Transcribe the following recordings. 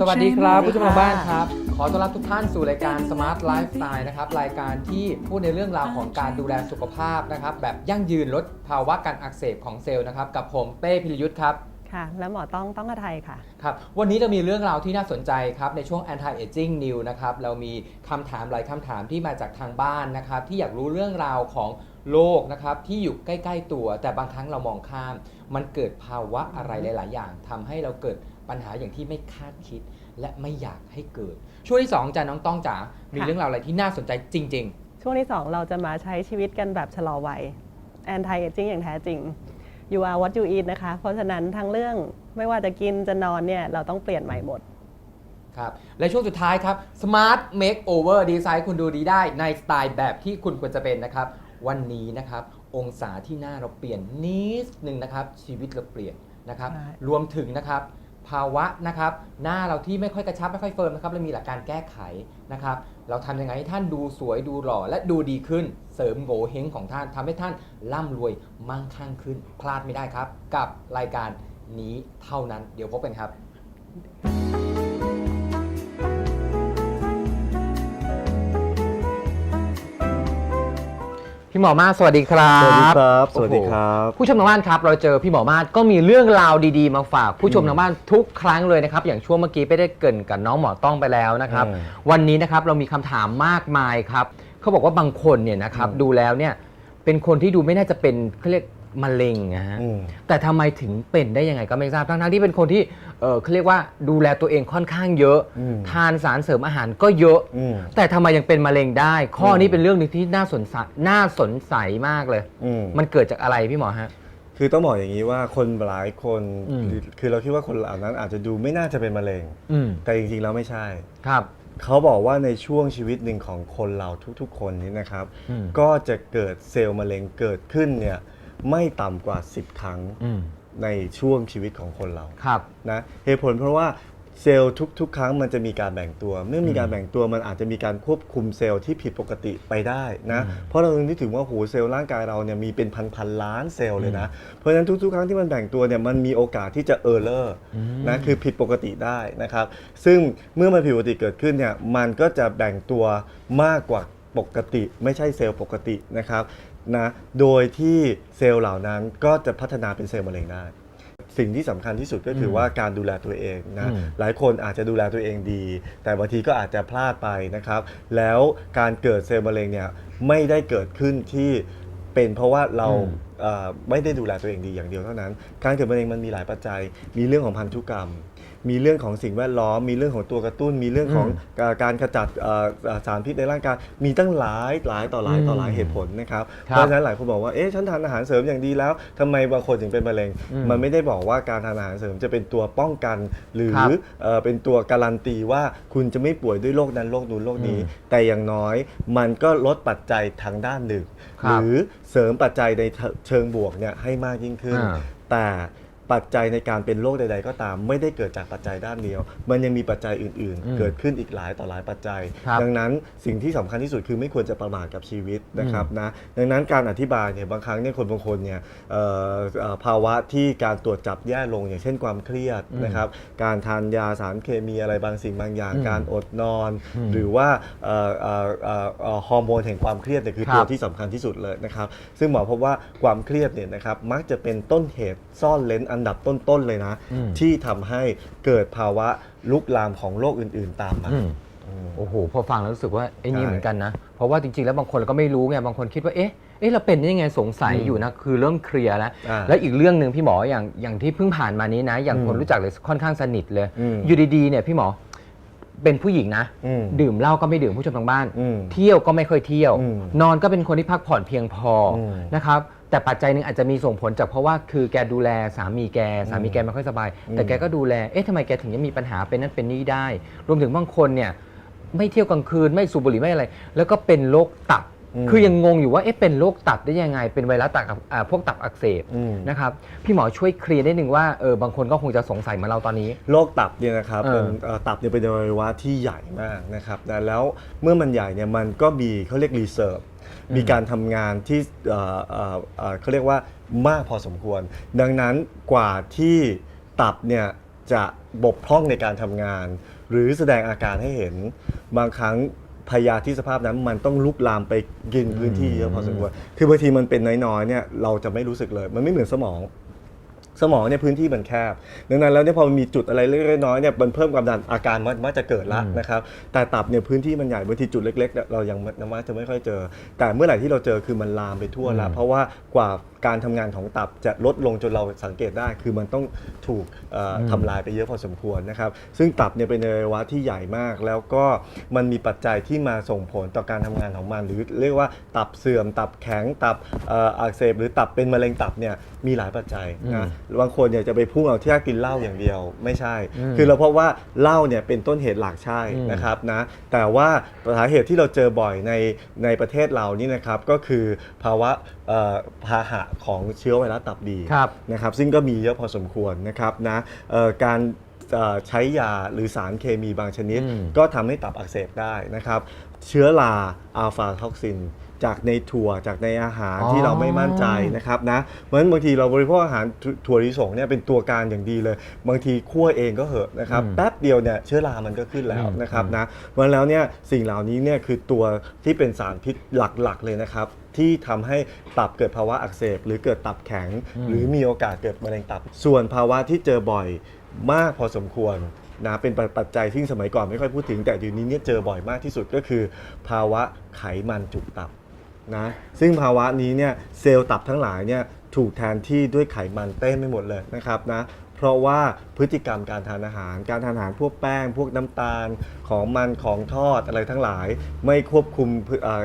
สวัสดีครับผู้ชมทางบ้านครับ ขอต้อนรับทุกท่านสู่รายการ Smart Lifestyle นะครับรายการที่พูดในเรื่องราวของการดูแลสุขภาพนะครับ แบบยั่งยืนลดภาวะการอักเสบของเซลล์นะครับ กับผมเป้พิรยุทธ์ครับค่ะ แล้วหมอต้องต้องกระไทยค่ะ ครับ วันนี้เรามีเรื่องราวที่น่าสนใจครับ ในช่วง anti aging new นะครับ เรามีคำถามหลายคำถามที่มาจากทางบ้านนะครับ ที่อยากรู้เรื่องราวของโรคนะครับ ที่อยู่ใกล้ ๆ ตัว แต่บางครั้งเรามองข้าม มันเกิดภาวะอะไรหลาย ๆ อย่างทำให้เราเกิด ปัญหาอย่างที่ไม่คาดคิด และไม่อยากให้เกิด ช่วงที่สองจ้าน้องต้องจ๋า มีค่ะเรื่องราวอะไรที่น่าสนใจจริงช่วงที่ 2 เราจะมาใช้ชีวิตกันแบบชะลอวัย anti aging อย่างแท้จริง you are what you eat นะคะ เพราะฉะนั้นทั้งเรื่องไม่ว่าจะกินจะนอนเนี่ยเราต้องเปลี่ยนใหม่หมดๆครับและช่วงสุดท้ายครับ Smart Makeover ดีไซน์คุณดูดีได้ในสไตล์แบบที่คุณควรจะเป็นนะครับ วันนี้นะครับ องศาที่หน้าเราเปลี่ยนนิดนึงนะครับ ชีวิตเราเปลี่ยนนะครับใช่รวมถึงนะครับ ภาวะนะครับหน้าเราที่ไม่ค่อยกระชับไม่ค่อยเฟิร์มนะครับเรามีหลักการแก้ไขนะครับเราทำยังไงให้ท่านดูสวยดูหล่อและดูดีขึ้น เสริมโงเฮงของท่านทำให้ท่านร่ำรวยมั่งคั่งขึ้น พลาดไม่ได้ครับ กับรายการนี้เท่านั้น เดี๋ยวพบกันครับ พี่หมอมาสสวัสดีครับสวัสดีครับโอ้โหสวัสดีครับ ผู้ชมทางบ้านครับ เราเจอพี่หมอมาศก็มีเรื่องราวดีๆ มาฝากผู้ชมทางบ้านทุกครั้งเลยนะครับ อย่างช่วงเมื่อกี้ไปได้เกรินกับน้องหมอต้องไปแล้วนะครับอืมวันนี้นะครับเรามีคำถามมากมายครับเขาบอกว่าบางคนเนี่ยนะครับอืมดูแล้วเนี่ยเป็นคนที่ดูไม่น่าจะเป็นเขาเรียก มะเร็งนะฮะ อืม แต่ทำไมถึงเป็นได้ยังไงก็ไม่ทราบ ทั้งๆที่เป็นคนที่เออเขาเรียกว่าดูแลตัวเองค่อนข้างเยอะ อืมทานสารเสริมอาหารก็เยอะ อืม แต่ทำไมยังเป็นมะเร็งได้ ข้อนี้อืมเป็นเรื่องหนึงที่น่าสนใจน่าสนใจมากเลย อืม มันเกิดจากอะไรพี่หมอฮะ คือต้องบอกอย่างนี้ว่าคนหลายคนอืม คือเราคิดว่าคนเหล่านั้นอาจจะดูไม่น่าจะเป็นมะเร็ง อืมแต่จริงๆแล้วไม่ใช่ ครับ เขาบอกว่าในช่วงชีวิตหนึ่งของคนเราทุกๆ คนนี้นะครับ อืมก็จะเกิดเซลล์มะเร็งเกิดขึ้นเนี่ย ไม่ต่ำกว่า 10 ครั้งอืมในช่วงชีวิตของคนเรา ครับ นะเหตุผลเพราะว่าเซลล์ทุกๆ ครั้งมันจะมีการแบ่งตัว เมื่อมีการแบ่งตัวมันอาจจะมีการควบคุมเซลล์ที่ผิดปกติไปได้นะอืมเพราะเราต้องนึกถึงว่าโหเซลล์ร่างกายเราเนี่ยมีเป็นพันๆล้านเซลล์เลยนะ เพราะฉะนั้นทุกๆ ครั้งที่มันแบ่งตัวเนี่ยมันมีโอกาสที่จะเออร์เลอร์อืมนะคือผิดปกติได้นะครับ ซึ่งเมื่อมันผิดปกติเกิดขึ้นเนี่ยมันก็จะแบ่งตัวมากกว่า ปกติไม่ใช่เซลล์ปกตินะครับ นะโดยที่เซลล์เหล่านั้นก็จะพัฒนาเป็นเซลล์มะเร็งได้สิ่งที่สำคัญที่สุดก็คือมว่าการดูแลตัวเองนะอืมหลายคนอาจจะดูแลตัวเองดี แต่บางทีก็อาจจะพลาดไปนะครับ แล้วการเกิดเซลล์มะเร็งเนี่ยไม่ได้เกิดขึ้นที่เป็นเพราะว่าเราอืมเอ่อไม่ได้ดูแลตัวเองดีอย่างเดียวเท่านั้น การเกิดมะเร็งมันมีหลายปัจจัย มีเรื่องของพันธุกรรม มีเรื่องของสิ่งแวดล้อม มีเรื่องของตัวกระตุ้น มีเรื่องของอืมการการขจัดเอ่อเอ่อสารพิษในร่างกาย มีตั้งหลายหลายต่อหลายต่อหลายอืมเหตุผลนะครับครับ เพราะฉะนั้นหลายคนบอกว่า เอ๊ะ ฉันทานอาหารเสริมอย่างดีแล้วทำไมบางคนถึงเป็นมะเร็งอืมมันไม่ได้บอกว่าการทานอาหารเสริมจะเป็นตัวป้องกัน หรือครับเอ่อเป็นตัวการันตีว่าคุณจะไม่ป่วยด้วยโรคนั้นโรคนู้นโรคนี้อืมแต่อย่างน้อยมันก็ลดปัจจัยทางด้านหนึ่งครัหบรือเสริมปัจจัยในเชิงบวกเนี่ยให้มากยิ่งขึ้นอ่าแต่ ปัจจัยในการเป็นโรคใด ๆ ก็ตาม ไม่ได้เกิดจากปัจจัยด้านเดียว มันยังมีปัจจัยอื่น อืมๆ เกิดขึ้นอีกหลายต่อหลายปัจจัย ครับดังนั้นสิ่งที่สำคัญที่สุดคือไม่ควรจะประมาทกับชีวิตนะครับนะดังนั้นการอธิบายเนี่ยบางครั้งเนี่ยคนบางคนเนี่ยเอ่อเอ่อภาวะที่การตรวจจับแย่ลงอย่างเช่นความเครียดอืมนะครับการทานยาสารเคมีอะไรบางสิ่งบางอย่างอืมการอดนอนอืมหรือว่าเอ่อเอ่อเอ่อเอ่อฮอร์โมนแห่งความเครียดเนี่ยคือครับตัวที่สำคัญที่สุดเลยนะครับซึ่งหมอพบว่าความเครียดเนี่ยนะครับมักจะเป็นต้นเหตุซ่อนเลนอันดับต้น ๆ เลยนะอืมที่ทำให้เกิดภาวะลุกลามของโรคอื่น ๆ ตามมาอืมอืมโอ้โห พอฟังแล้วรู้สึกว่าไอ้นี่ใช่เหมือนกันนะ เพราะว่าจริง ๆ แล้วบางคนเราก็ไม่รู้ไง บางคนคิดว่า เอ๊ะ เอ๊ะ เราเป็นได้ยังไงสงสัยอืมอยู่นะ คือเริ่มเคลียร์แล้วอ่าแล้วอีกเรื่องหนึ่งพี่หมออย่างอย่างที่เพิ่งผ่านมานี้นะ อย่างอืมคนรู้จักเลยค่อนข้างสนิทเลยอืมอยู่ดีๆ เนี่ยพี่หมอ เป็นผู้หญิงนะ อืม ดื่มเหล้าก็ไม่ดื่มผู้ชมทางบ้าน อืม เที่ยวก็ไม่ค่อยเที่ยว อืมนอนก็เป็นคนที่พักผ่อนเพียงพออมนะครับ แต่ปัจจัยหนึ่งอาจจะมีส่งผลจากเพราะว่าคือแกดูแลสามีแกสามีแกไม่ค่อยสบายอืมแต่แกก็ดูแล เอ๊ะทำไมแกถึงยังมีปัญหาเป็นนั่นเป็นนี่ได้ รวมถึงบางคนเนี่ยไม่เที่ยวกลางคืนไม่สูบบุหรี่ไม่อะไร แล้วก็เป็นโรคตับอืม คือยังงงอยู่ว่าเอ๊ะเป็นโรคตับได้ยังไง เป็นไวรัสตับอักอ่าพวกตับอักเสบอืมนะครับพี่หมอช่วยเคลียร์ได้หนึ่งว่าเออบางคนก็คงจะสงสัยเหมือนเราตอนนี้ โรคตับเนี่ยนะครับเออเป็นเอ่อตับเนี่ยเป็นอวัยวะที่ใหญ่มากนะครับแต่แล้วเมื่อมันใหญ่เนี่ยมันก็มีเขาเรียกรีเซิร์ฟมีการทำงานที่เอ่อเอ่อเอ่อเขาเรียกว่ามากพอสมควร ดังนั้นกว่าที่ตับเนี่ยจะบกพร่องในการทำงาน หรือแสดงอาการให้เห็นบางครั้ง พยาธิสภาพนั้นมันต้องลุกลามไปกินพื้นที่เยอะพอสมควรคือบางทีมันเป็นน้อยๆเนี่ยเราจะไม่รู้สึกเลย มันไม่เหมือนสมอง สมองเนี่ยพื้นที่มันแคบดังนั้นแล้วเนี่ยพอมันมีจุดอะไรเล็กๆน้อยๆเนี่ยมันเพิ่มความดันอาการมันมักจะเกิดละอืมนะครับแต่ตับเนี่ยพื้นที่มันใหญ่บางทีจุดเล็กๆเนี่ยเรายังมักจะไม่ค่อยเจอ แต่เมื่อไหร่ที่เราเจอคือมันลามไปทั่วละอืมเพราะว่ากว่าการทำงานของตับจะลดลงจนเราสังเกตได้ คือมันต้องถูกเอ่ออทำลายไปเยอะพอสมควรนะครับซึ่งตับเนี่ยเป็นอวัยวะที่ใหญ่มาก แล้วก็มันมีปัจจัยที่มาส่งผลต่อการทำงานของมัน หรือเรียกว่าตับเสื่อม ตับแข็งตับเอ่ออักเสบหรือตับเป็นมะเร็งตับเนี่ยมีหลายปัจจัยนะบางคนเนี่ยจะไปพุ่งเอาที่กินเหล้าอย่างเดียวไม่ใช่อืมคือเราพบว่าเหล้าเนี่ยเป็นต้นเหตุหลักใช่อืมนะครับนะแต่ว่าสาเหตุที่เราเจอบ่อยในในประเทศเรานี่นะครับก็คือภาวะเอ่อพาหะของเชื้อไวรัสตับบีครับนะครับซึ่งก็มีเยอะพอสมควรนะครับนะเอ่อการเอ่อใช้ยาหรือสารเคมีบางชนิดอืมก็ทำให้ตับอักเสบได้นะครับ เชื้อราอัลฟาท็อกซิน จากในถั่วจากในอาหารอ๋อ ที่เราไม่มั่นใจนะครับนะเพราะฉะนั้นบางทีเราบริโภคอาหารถถั่วลิสงเนี่ยเป็นตัวการอย่างดีเลย บางทีคั่วเองก็เหอะนะครับอืมแป๊บเดียวเนี่ยเชื้อรามันก็ขึ้นแล้วอืมนะครับนะเพราะฉะนั้นแล้วเนี่ยสิ่งเหล่านี้เนี่ยคือตัวที่เป็นสารพิษหลักๆเลยนะครับ ที่ทำให้ตับเกิดภาวะอักเสบ หรือเกิดตับแข็ง หรือมีโอกาสเกิดมะเร็งตับ ส่วนภาวะที่เจอบ่อยมากพอสมควรนะเป็นปัจจัยที่สมัยก่อนไม่ค่อยพูดถึงแต่เดี๋ยวนี้เนี่ยเจอบ่อยมากที่สุดก็คือ ภาวะไขมันจุกตับ นะซึ่งภาวะนี้เนี่ยเซลล์ตับทั้งหลายเนี่ยถูกแทนที่ด้วยไขมันเต้นไม่หมดเลยนะครับนะเพราะว่าพฤติกรรมการทานอาหาร การทานอาหารพวกแป้ง พวกน้ำตาลของมันของทอดอะไรทั้งหลาย ไม่ควบคุม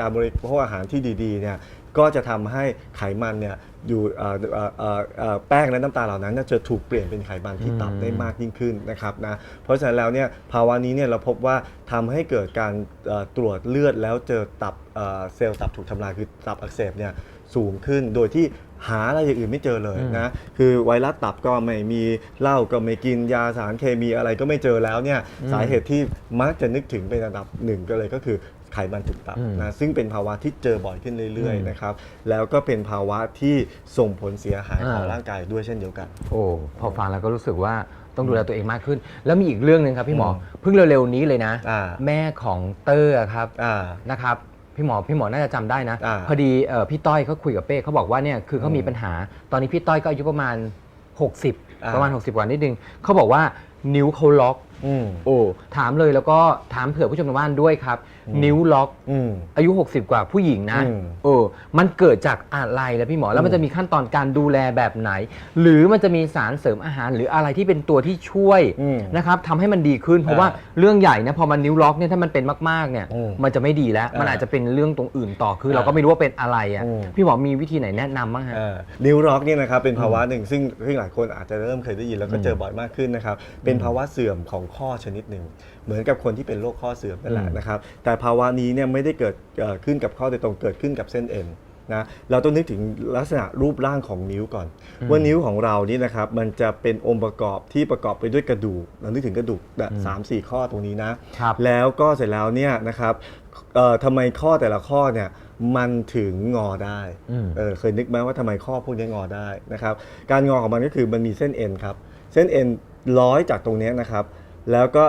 การบริโภคอาหารที่ดีๆเนี่ย ก็จะทำให้ไขมันเนี่ยอยู่เอ่อเอ่อเอ่อเอ่อแป้งและน้ำตาลเหล่านั้นเนยจะถูกเปลี่ยนเป็นไขมันที่ตับอืมได้มากยิ่งขึ้นนะครับนะเพราะฉะนั้นแล้วเนี่ยภาวะนี้เนี่ยเราพบว่าทำให้เกิดการเอ่อตรวจเลือดแล้วเจอตับเอ่อเซลล์ตับถูกทำลายคือตับอักเสบเนี่ยสูงขึ้นโดยที่หาอะไรอย่างอื่นไม่เจอเลยอืมนะ คือไวรัสตับก็ไม่มีเหล้าก็ไม่กินยาสารเคมีอะไรก็ไม่เจอแล้วเนี่ยสาเหตุที่มักจะนึกถึงเป็นอันดับหนึ่งก็เลยก็คือ ไขมันจุกตับอืมนะซึ่งเป็นภาวะที่เจอบ่อยขึ้นเรื่อยอืมๆนะครับแล้วก็เป็นภาวะที่ส่งผลเสียหายอ่าของร่างกายด้วยเช่นเดียวกัน โอ้พอฟังแล้วก็รู้สึกว่าต้องดูแลตัวเองมากขึ้น แล้วมีอีกเรื่องหนึ่งครับพี่หมออืมเพิ่งเร็วๆนี้เลยนะอ่าแม่ของเตอร์ครับอ่านะครับพี่หมอพี่หมอน่าจะจำได้นะอ่าพอดีเอ่อพี่ต้อยเขาคุยกับเป้เขาบอกว่าเนี่ยคือเขามีอืมปัญหา ตอนนี้พี่ต้อยก็อายุประมาณ 60อ่าประมาณ 60 กว่านิดนึงเขาบอกว่านิ้วเขาล็อก อืมโอ้ถามเลยแล้วก็ถามเผื่อผู้ชมทางบ้านด้วยครับอืมนิ้วล็อกอืม อายุ 60 กว่าผู้หญิงนะอืมเออมันเกิดจากอะไรแล้วพี่หมอแล้วมันอืมจะมีขั้นตอนการดูแลแบบไหน หรือมันจะมีสารเสริมอาหารหรืออะไรที่เป็นตัวที่ช่วยอืมนะครับทำให้มันดีขึ้น เพราะว่าอ่าเรื่องใหญ่นะพอมันนิ้วล็อกเนี่ยถ้ามันเป็นมากๆเนี่ยอืมมันจะไม่ดีแล้ว มันอ่าอาจจะเป็นเรื่องตรงอื่นต่อคือ เราก็ไม่รู้ว่าเป็นอะไรอะอืม พี่หมอมีวิธีไหนแนะนำบ้างฮะอ่านิ้วร็อกเนี่ยนะครับเป็นภาวะหนึ่งซึ่งซึ่งหลายคนอาจจะเริ่มเคยได้ยินแล้วก็อืมเจอบ่อยมากขึ้นนะครับเป็นภาวะเสื่อมของข้อชนิดหนึ่ง เหมือนกับคนที่เป็นโรคข้อเสื่อมนั่นแหละอืมนะครับแต่ภาวะนี้เนี่ยไม่ได้เกิดเอ่อขึ้นกับข้อโดยตรงเกิดขึ้นกับเส้นเอ็นนะเราต้องนึกถึงลักษณะรูปร่างของนิ้วก่อน ว่านิ้วของเรานี่นะครับมันจะเป็นองค์ประกอบที่ประกอบไปด้วยกระดูกเรานึกถึงกระดูกแบบสามสี่ข้อตรงนี้นะครับแล้วก็เสร็จแล้วเนี่ยนะครับเอ่อทำไมข้อแต่ละข้อเนี่ยมันถึงงอได้อืมเออเคยนึกไหมว่าทำไมข้อพวกนี้งอได้นะครับ การงอของมันก็คือมันมีเส้นเอ็นครับ เส้นเอ็นร้อยจากตรงเนี้ยนะครับ แล้วก็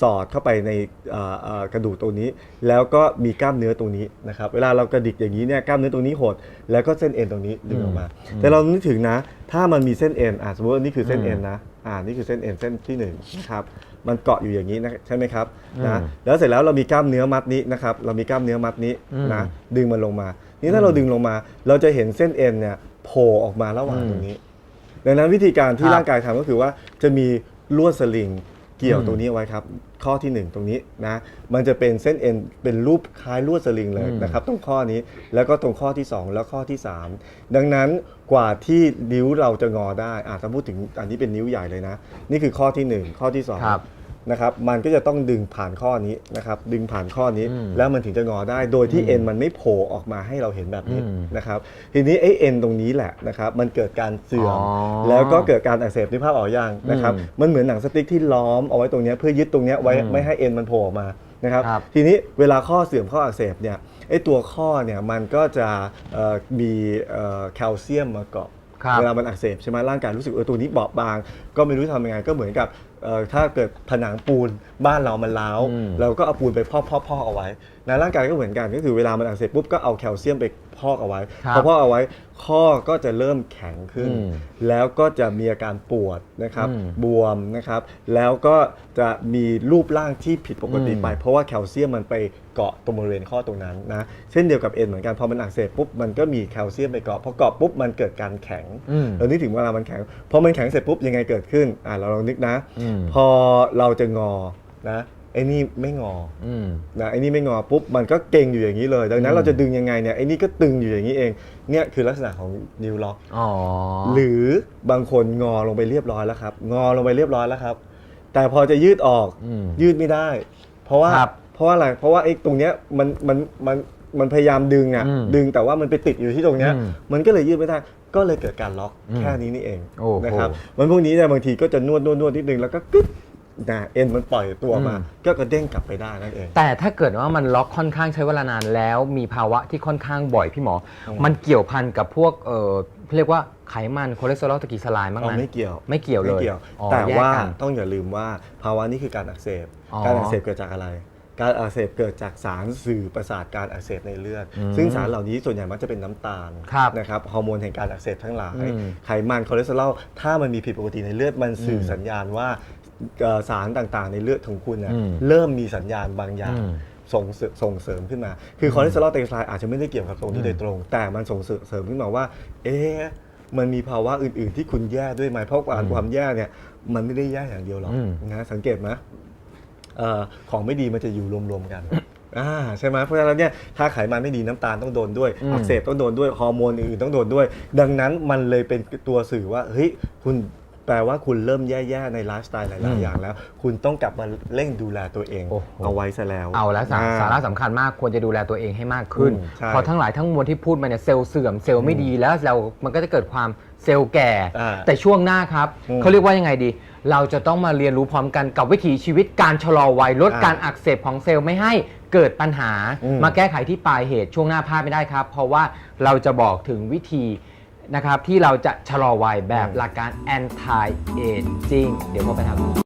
สอดเข้าไปในเอ่อเอ่อกระดูกตรงนี้ แล้วก็มีกล้ามเนื้อตรงนี้นะครับเวลาเรากระดิกอย่างนี้เนี่ยกล้ามเนื้อตรงนี้หด แล้วก็เส้นเอ็นตรงนี้ดึงออกมา แต่เรานึกถึงนะ ถ้ามันมีเส้นเอ็นอะสมมติว่านี่คือเส้นเอ็นนะอ่านี่คือเส้นเอ็นเส้นที่หนึ่งนะครับมันเกาะอยู่อย่างนี้นะใช่ไหมครับนะอืมแล้วเสร็จแล้วเรามีกล้ามเนื้อมัดนี้นะครับเรามีกล้ามเนื้อมัดนี้อืมนะดึงมันลงมา นี่ถ้าเราดึงลงมา เราจะเห็นเส้นเอ็นเนี่ยโผล่ออกมาระหว่างอืมตรงนี้ ดังนั้นวิธีการที่ครับร่างกายทำก็คือว่าจะมีลวดสลิง เกี่ยวอืมตรงนี้เอาไว้ครับ ข้อทีหนึ่1 ตรงนี้นะมันจะเป็นเส้นเอ็นเป็นรูปคล้ายลวดสลิงเลยอืมนะครับตรงข้อนี้แล้วก็ตรงข้อที่ 2 แล้วข้อที่ 3 ดังนั้นกว่าที่นิ้วเราจะงอได้อะถ้าพูดถึงอันนี้เป็นนิ้วใหญ่เลยนะ นี่คือข้อทีหนึ่1 ข้อที่สองครับ นะครับมันก็จะต้องดึงผ่านข้อนี้นะครับดึงผ่านข้อนี้อืมแล้วมันถึงจะงอได้ โดยที่อืมเอ็นมันไม่โผล่ออกมาให้เราเห็นแบบนี้อืมนะครับทีนี้ไอ้เอ็นตรงนี้แหละนะครับมันเกิดการเสื่อมอ๋อแล้วก็เกิดการอักเสบในภาพออกยังนะครับอืมมันเหมือนหนังสติ๊กที่ล้อมเอาไว้ตรงเนี้ยเพื่อยึดตรงเนี้ยไว้อืมไม่ให้เอ็นมันโผล่ออกมานะครับครับทีนี้เวลาข้อเสื่อมข้ออักเสบเนี่ยไอ้ตัวข้อเนี่ยมันก็จะเอ่อมีเอ่อแคลเซียมมาเกาะครับเวลามันอักเสบใช่ไหมร่างกายรู้สึกเออตัวนี้เบาบาง ก็ไม่รู้ทำยังไงก็เหมือนกับเอ่อ ถ้าเกิดผนังปูนบ้านเรามันร้าวอืมเราก็เอาปูนไปพอกพอกพอกเอาไว้นะร่างกายก็เหมือนกันก็คือเวลามันอักเสบปุ๊บก็เอาแคลเซียมไปพอกเอาไว้ครับพอพอกเอาไว้ข้อก็จะเริ่มแข็งขึ้นอืมแล้วก็จะมีอาการปวดนะครับอืมบวมนะครับ แล้วก็จะมีรูปร่างที่ผิดปกติอืมไป เพราะว่าแคลเซียมมันไปเกาะตรงบริเวณข้อตรงนั้นนะเช่นเดียวกับเอ็นเหมือนกันพอมันอักเสบปุ๊บมันก็มีแคลเซียมไปเกาะพอเกาะปุ๊บมันเกิดการแข็งอืมเรานึกถึงเวลามันแข็งพอมันแข็งเสร็จปุ๊บยังไงเกิดขึ้นอ่าเราลองนึกนะอืมพอเราจะงอนะ ไอ้นี่ไม่งออืม นะไอ้นี่ไม่งอปุ๊บมันก็เก่งอยู่อย่างนี้เลย ดังนั้อืนม เราจะดึงยังไงเนี่ยไอ้นี่ก็ตึงอยู่อย่างนี้เองเนี่ยคือลักษณะของนิวล็อก อ๋อ หรือบางคนงอลงไปเรียบร้อยแล้วครับ งอลงไปเรียบร้อยแล้วครับ แต่พอจะยืดออกอืมยืดไม่ได้ เพราะว่าครับเพราะว่าอะไรเพราะว่าไอ้ตรงเนี้ยมันมันมันมันพยายามดึงอะอืมดึงแต่ว่ามันไปติดอยู่ที่ตรงเนี้ยอืมมันก็เลยยืดไม่ได้ ก็เลยเกิดการล็อกอืมแค่นี้นี่เองโอ้โหนะครับมันพวกนี้เนี่ยบางทีก็จะนวดนวดนวดนิดนึงแล้วก็กึ๊บ นะเอ็นมันปล่อยตัวมาอืมก็กระเด้งกลับไปได้นั่นเอง แต่ถ้าเกิดว่ามันล็อกค่อนข้างใช้เวลานานแล้วมีภาวะที่ค่อนข้างบ่อยพี่หมออืมมันเกี่ยวพันกับพวกเออเรียกว่าไขมันคอเลสเตอรอลตะกีสลายมั้างไหเอามไม่เกี่ยวไม่เกี่ยวเลยไม่เกี่ยวอ๋อแต่แยกว่ากันต้องอย่าลืมว่าภาวะนี้คือการอักเสบอ๋อการอักเสบเกิดจากอะไรการอักเสบเกิดจากสารสื่อประสาทการอักเสบในเลือดอืมซึ่งสารเหล่านี้ส่วนใหญ่มักจะเป็นน้ำตาลครับนะครับฮอร์โมนแห่งการอักเสบทั้งหลายอืมไขมันคอเลสเตอรอลถ้ามันมีผิดปกติในเลือดมันสื่ออมสัญญาณว่าเอ่อ สารต่างๆ ในเลือดของคุณน่ะอืมเริ่มมีสัญญาณบางอย่างอืมส่งเสริมส่งเสริมขึ้นมา คือคอเลสเตอรอลไตรกลีเซอไรด์อาจจะไม่ได้เกี่ยวกับตรงนี้โดยตรง แต่มันส่งเสริมขึ้นมาว่า เอ๊ะมันมีภาวะอื่น ๆ ที่คุณแย่ด้วยไหมเพราะความอืมความแย่เนี่ย มันไม่ได้แย่อย่างเดียวหรอกอืมนะสังเกตไหมเอ่อของไม่ดีมันจะอยู่รวม ๆ กันอ่าใช่ไหมเพราะฉะนั้นเนี่ยถ้าไขมันไม่ดีน้ำตาลต้องโดนด้วยอืมอักเสบต้องโดนด้วยฮอร์โมนอื่นๆต้องโดนด้วย ดังนั้นมันเลยเป็นตัวสื่อว่าเฮ้ยคุณ แปลว่าคุณเริ่มแย่ๆในไลฟ์สไตล์หอืลายมๆอย่างแล้ว คุณต้องกลับมาเร่งดูแลตัวเองโอ้โห เอาไว้ซะแล้วเอาแล้วสาอ่ สาระสำคัญมากควรจะดูแลตัวเองให้มากขึ้น อืมใช่เพราะทั้งหลายทั้งมวลที่พูดมาเนี่ยเซลล์เสื่อมเซลล์ไม่ดีแล้วเรามันก็จะเกิดความเซลล์แก่ อ่าแต่ช่วงหน้าครับอืมเขาเรียกว่ายังไงดี เราจะต้องมาเรียนรู้พร้อมกันกับวิถีชีวิตการชะลอวัยลดอ่าการอักเสบของเซลล์ไม่ให้เกิดปัญหาอืมมาแก้ไขที่ปลายเหตุช่วงหน้าพลาดไม่ได้ครับ เพราะว่าเราจะบอกถึงวิธี นะครับที่เราจะชะลอวัยแบบหลักการ anti aging เดี๋ยวพบกันครับ